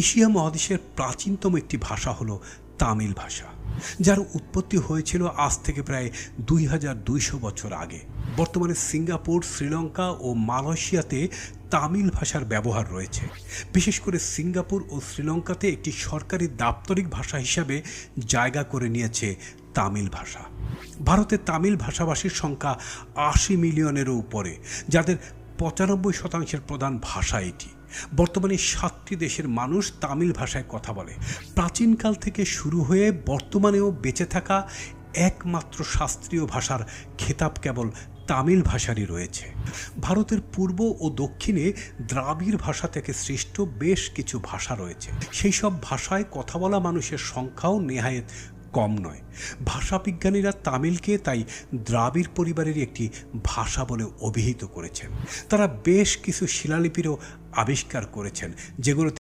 Asia মহাদেশের প্রাচীনতম একটি ভাষা হলো তামিল ভাষা, যার উৎপত্তি হয়েছিল আজ থেকে প্রায় দুই হাজার দুইশো বছর আগে। বর্তমানে সিঙ্গাপুর, শ্রীলঙ্কা ও মালয়েশিয়াতে তামিল ভাষার ব্যবহার রয়েছে। বিশেষ করে সিঙ্গাপুর ও শ্রীলঙ্কাতে একটি সরকারি দাপ্তরিক ভাষা হিসাবে জায়গা করে নিয়েছে তামিল ভাষা। ভারতে তামিল ভাষাভাষীর সংখ্যা আশি মিলিয়নেরও উপরে, যাদের পঁচানব্বই শতাংশের প্রধান ভাষা এটি। বর্তমানে সাতটি দেশের মানুষ তামিল ভাষায় কথা বলে। প্রাচীনকাল থেকে শুরু হয়ে বর্তমানেও বেঁচে থাকা একমাত্র শাস্ত্রীয় ভাষার খেতাব কেবল তামিল ভাষারই রয়েছে। ভারতের পূর্ব ও দক্ষিণে দ্রাবিড় ভাষা থেকে সৃষ্ট বেশ কিছু ভাষা রয়েছে। সেই সব ভাষায় কথা বলা মানুষের সংখ্যাও নেহায়েত কম নয়। ভাষাবিজ্ঞানীরা তামিলকে তাই দ্রাবিড় পরিবারের একটি ভাষা বলে অভিহিত করেছেন। তারা বেশ কিছু শিলালিপিরও আবিষ্কার করেছেন যেগুলোতে